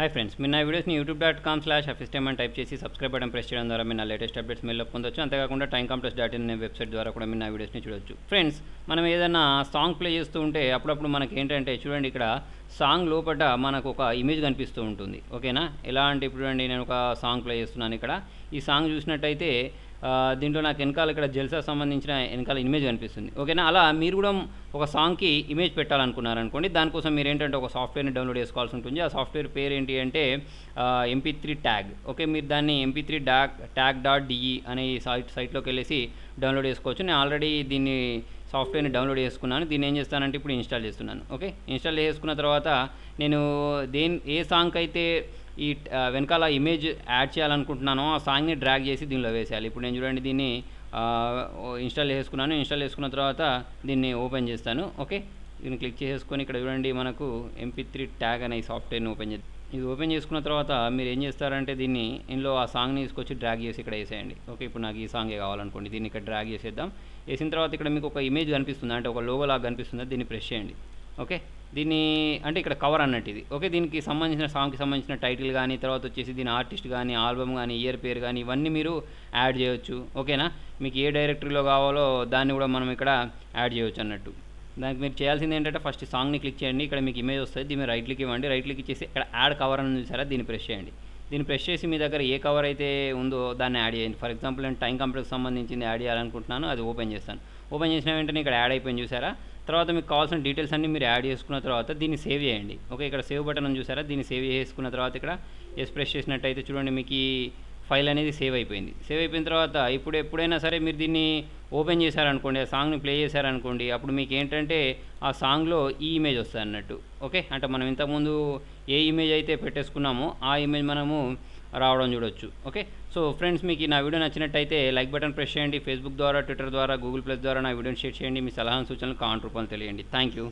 Hi friends మీరు నా వీడియోస్ని యూట్యూబ్ డాట్ కామ్ స్లాష్ అఫిస్టమ్ అని టైప్ చేసి సబ్స్క్రైబ్ బటన్ ప్రెస్ చేయడం ద్వారా మీరు నా లేటెస్ట్ అప్డేట్స్ మెయిల్లో పొందొచ్చు. అంతేకాకుండా టైం కాంప్లెక్స్ డాట్ ఇన్ అనే వెబ్సైట్ ద్వారా కూడా మీరు నా వీడియోస్ని చూడొచ్చు. ఫ్రెండ్స్ మనం ఏదైనా సాంగ్ ప్లే చేస్తూ ఉంటే అప్పుడప్పుడు మనకి ఏంటంటే చూడండి ఇక్కడ సాంగ్ లోపల మనకు ఒక ఇమేజ్ కనిపిస్తూ ఉంటుంది. ఓకేనా ఎలా అంటే ఇప్పుడు చూడండి నేను ఒక సాంగ్ ప్లే చేస్తున్నాను ఇక్కడ. ఈ సాంగ్ చూసినట్టయితే దీంట్లో నాకు వెనకాల ఇక్కడ జల్సా సంబంధించిన వెనకాల ఇమేజ్ కనిపిస్తుంది. ఓకేనా అలా మీరు కూడా ఒక సాంగ్కి ఇమేజ్ పెట్టాలనుకున్నారనుకోండి దానికోసం మీరు ఏంటంటే ఒక సాఫ్ట్వేర్ని డౌన్లోడ్ చేసుకోవాల్సి ఉంటుంది. ఆ సాఫ్ట్వేర్ పేరు ఏంటి అంటే ఎంపీ త్రీ ట్యాగ్ ఓకే మీరు దాన్ని MP three doc tag dot D E అనే ఈ సైట్ సైట్లోకి వెళ్ళేసి డౌన్లోడ్ చేసుకోవచ్చు. నేను ఆల్రెడీ దీన్ని సాఫ్ట్వేర్ని డౌన్లోడ్ చేసుకున్నాను. దీన్ని ఏం చేస్తానంటే ఇప్పుడు ఇన్స్టాల్ చేస్తున్నాను. ఓకే ఇన్స్టాల్ చేసుకున్న తర్వాత నేను దేని ఏ సాంగ్ అయితే ఈ వెనకాల ఇమేజ్ యాడ్ చేయాలనుకుంటున్నానో ఆ సాంగ్ని డ్రాగ్ చేసి దీనిలో వేసేయాలి. ఇప్పుడు నేను చూడండి దీన్ని ఇన్స్టాల్ చేసుకున్నాను ఇన్స్టాల్ చేసుకున్న తర్వాత దీన్ని ఓపెన్ చేస్తాను. ఓకే? దీన్ని క్లిక్ చేసుకొని ఇక్కడ చూడండి మనకు ఎంపీ త్రీ ట్యాగ్ అనే సాఫ్ట్వేర్ని ఓపెన్ చేద్దాం ఇది ఓపెన్ చేసుకున్న తర్వాత మీరు ఏం చేస్తారంటే దీన్ని ఇందులో ఆ సాంగ్ని తీసుకొచ్చి డ్రాగ్ చేసి ఇక్కడ వేసేయండి. ఓకే? ఇప్పుడు నాకు ఈ సాంగే కావాలనుకోండి దీన్ని ఇక్కడ డ్రాగ్ చేసేద్దాం. వేసిన తర్వాత ఇక్కడ మీకు ఒక ఇమేజ్ కనిపిస్తుంది. అంటే ఒక లోగో లాగా కనిపిస్తుంది. దీన్ని ప్రెస్ చేయండి. ఓకే? దీన్ని అంటే ఇక్కడ కవర్ అన్నట్టు ఇది ఓకే దీనికి సంబంధించిన సాంగ్కి సంబంధించిన టైటిల్ కానీ తర్వాత వచ్చేసి దీని ఆర్టిస్ట్ కానీ ఆల్బమ్ కానీ ఇయర్ పేరు కానీ ఇవన్నీ మీరు యాడ్ చేయొచ్చు. ఓకేనా? మీకు ఏ డైరెక్టరీలో కావాలో దాన్ని కూడా మనం ఇక్కడ యాడ్ చేయొచ్చు అన్నట్టు. దానికి మీరు చేయాల్సింది ఏంటంటే ఫస్ట్ సాంగ్ని క్లిక్ చేయండి. ఇక్కడ మీకు ఇమేజ్ వస్తుంది. దీన్ని రైట్ క్లిక్ ఇవ్వండి. రైట్ క్లిక్ ఇచ్చేసి ఇక్కడ యాడ్ కవర్ అని చూసారా? దీన్ని ప్రెస్ చేయండి. దీన్ని ప్రెస్ చేసి మీ దగ్గర ఏ కవర్ అయితే ఉందో దాన్ని యాడ్ చేయండి. ఫర్ ఎగ్జాంపుల్ నేను టైం కంప్యూటర్కి సంబంధించింది యాడ్ చేయాలనుకుంటున్నాను. అది ఓపెన్ చేస్తాను. ఓపెన్ చేసిన వెంటనే ఇక్కడ యాడ్ అయిపోయింది చూసారా? తర్వాత మీకు కావాల్సిన డీటెయిల్స్ అన్నీ మీరు యాడ్ చేసుకున్న తర్వాత దీన్ని సేవ్ చేయండి. ఓకే ఇక్కడ సేవ్ బటన్ చూసారా? దీన్ని సేవ్ చేసుకున్న తర్వాత ఇక్కడ ఎస్ ప్రెస్ చేసినట్టయితే చూడండి మీకు ఈ ఫైల్ అనేది సేవ్ అయిపోయింది. సేవ్ అయిపోయిన తర్వాత ఇప్పుడు ఎప్పుడైనా సరే మీరు దీన్ని ఓపెన్ చేశారనుకోండి ఆ సాంగ్ని ప్లే చేశారనుకోండి అప్పుడు మీకు ఏంటంటే ఆ సాంగ్లో ఈ ఇమేజ్ వస్తుంది అన్నట్టు. ఓకే అంటే మనం ఇంతకుముందు ఏ ఇమేజ్ అయితే పెట్టేసుకున్నామో ఆ ఇమేజ్ మనము రావడం చూడొచ్చు. ఓకే? సో ఫ్రెండ్స్ మీకు నా వీడియో నచ్చినట్టయితే లైక్ బటన్ ప్రెస్ చేయండి. ఫేస్బుక్ ద్వారా ట్విట్టర్ ద్వారా గూగుల్ ప్లస్ ద్వారా నా వీడియోని షేర్ చేయండి. మీ సలహా సూచనలు కామెంట్ రూపంలో తెలియండి. Thank you.